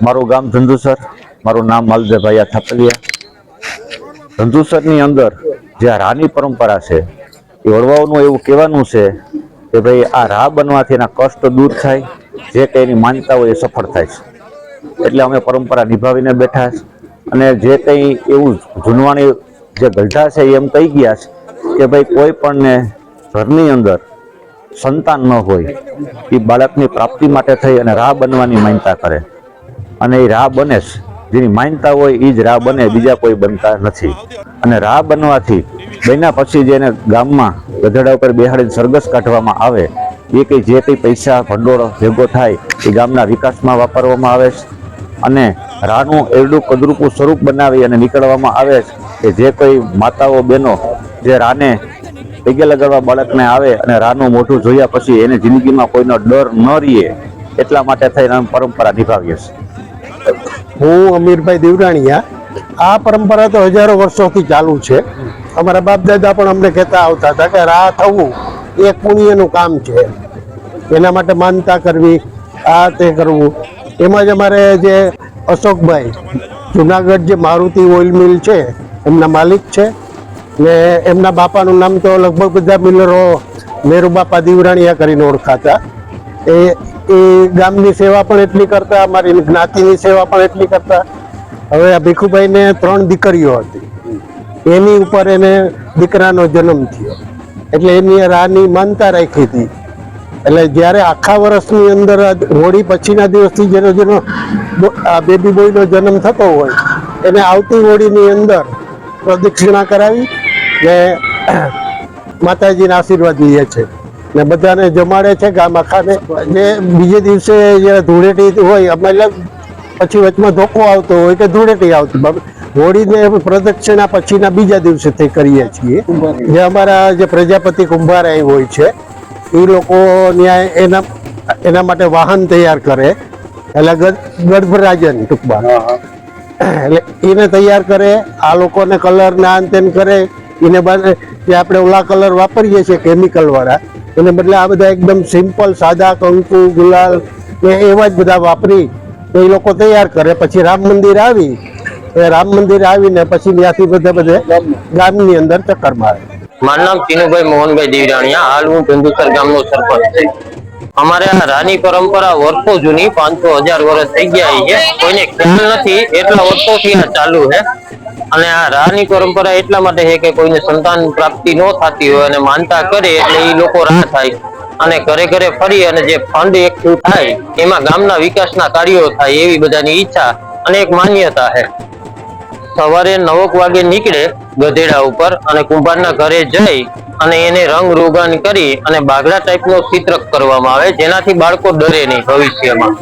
મારું ગામ ધંધુસર. મારું નામ માલદેભાઈ થાપલિયા. ધંધુસરની અંદર જે આ રાની પરંપરા છે, એ વડવાઓનું એવું કહેવાનું છે કે ભાઈ આ રા બનવાથી એના કષ્ટ દૂર થાય, જે કંઈ એની માનતા હોય એ સફળ થાય છે. એટલે અમે પરંપરા નિભાવીને બેઠા છે. અને જે કંઈ એવું જૂનવાણી જે ગઢા છે એમ કહી ગયા છે કે ભાઈ કોઈ પણને ઘરની અંદર સંતાન ન હોય, એ બાળકની પ્રાપ્તિ માટે થઈ અને રાહ બનવાની માન્યતા કરે. અને એ રાહ બને છે જેની માન્યતા હોય એ જ રાહ બને, બીજા કોઈ બનતા નથી. અને રાહ બનવાથી બન્યા પછી જેને ગામમાં ગધેડા ઉપર બેહાડીને સરઘસ કાઢવામાં આવે. એ કંઈ જે કંઈ પૈસા, ભંડોળ ભેગો થાય, એ ગામના વિકાસમાં વાપરવામાં આવે છે. અને રાનું એરડું કદરૂપું સ્વરૂપ બનાવી અને નીકળવામાં આવે છે કે જે કોઈ માતાઓ, બહેનો જે રાને પગે લગાડવા બાળકને આવે અને રાનું મોઢું જોયા પછી એને જિંદગીમાં કોઈનો ડર ન રહીએ, એટલા માટે થઈને પરંપરા નિભાવીએ છીએ. હું અમીરભાઈ દેવરાણીયા. આ પરંપરા તો હજારો વર્ષોથી ચાલુ છે. અમારા બાપ દાદા પણ અમને કહેતા આવતા હતા કે રાહ થવું એ પુણ્યનું કામ છે. એના માટે માનતા કરવી, આ તે કરવું. એમાં જ અમારે જે અશોકભાઈ, જુનાગઢ જે મારુતિ ઓઇલ મિલ છે, એમના માલિક છે. ને એમના બાપાનું નામ તો લગભગ બધા મિલરો મેરુ બાપા દીવરાણીયા કરીને ઓળખાતા. એ એ ગામની સેવા પણ એટલી કરતા, અમારી જ્ઞાતિની સેવા પણ એટલી કરતા. હવે આ ભીખુભાઈને ત્રણ દીકરીઓ હતી. એની ઉપર એને દીકરાનો જન્મ થયો. એટલે એની રાની માનતા રાખી હતી. એટલે જ્યારે આખા વર્ષની અંદર હોળી પછીના દિવસથી જેનો જેનો આ બેબી બોયનો જન્મ થતો હોય, એને આવતી હોળીની અંદર પ્રદક્ષિણા કરાવી ને માતાજીના આશીર્વાદ લઈએ છે ને બધાને જમાડે છે ગામ આખાને. ને બીજે દિવસે જ્યારે ધૂળેટી હોય એટલે પછી વચમાં ધોકો આવતો હોય કે ધૂળેટી આવતી. હોળીને પ્રદક્ષિણા પછીના બીજા દિવસે તે કરીએ છીએ. જે અમારા જે પ્રજાપતિ કુંભાર હોય છે એ લોકો ન્યાય એના એના માટે વાહન તૈયાર કરે. એટલે ગર્ભરાજન ટૂંકમાં. એટલે એને તૈયાર કરે આ લોકોને કલર ના અંતેન તેન કરે. એને બાદ જે આપણે ઓલા કલર વાપરીએ છીએ કેમિકલ વાળા એને બદલે આ બધા એકદમ સિમ્પલ સાદા, કંકુ, ગુલાલ ને એવા જ બધા વાપરી એ લોકો તૈયાર કરે. પછી રામ મંદિર આવી, એ રામ મંદિર આવીને પછી ત્યાંથી બધા બધે ગામની અંદર ચક્કર મારે. મારું નામ ચીનુભાઈ મોહનભાઈ દેવરાણીયા હાલ હું ધંધુસર ગામનો સરપંચ અમારે આ રાની પરંપરા વર્ષો જૂની, પાંચસો હજાર વર્ષ થઈ ગયા છે. કોઈને ખ્યાલ નથી, એટલા વર્ષોથી આ ચાલુ છે. અને આ રાની પરંપરા એટલા માટે છે કે કોઈને સંતાન પ્રાપ્તિ ન થતી હોય અને માનતા કરે એટલે એ લોકો રાહ થાય. અને ઘરે ઘરે ફરી અને જે ફંડ એકઠું થાય, એમાં ગામના વિકાસના કાર્યો થાય એવી બધાની ઈચ્છા અને એક માન્યતા છે. સવારે નવક વાગે નીકળે ગધેડા ઉપર અને કુંભારના ઘરે જઈ અને એને રંગ રોગાન કરી અને બાગડા ટાઈપનો ચિત્ર કરવામાં આવે, જેનાથી બાળકો ડરે નહીં ભવિષ્યમાં.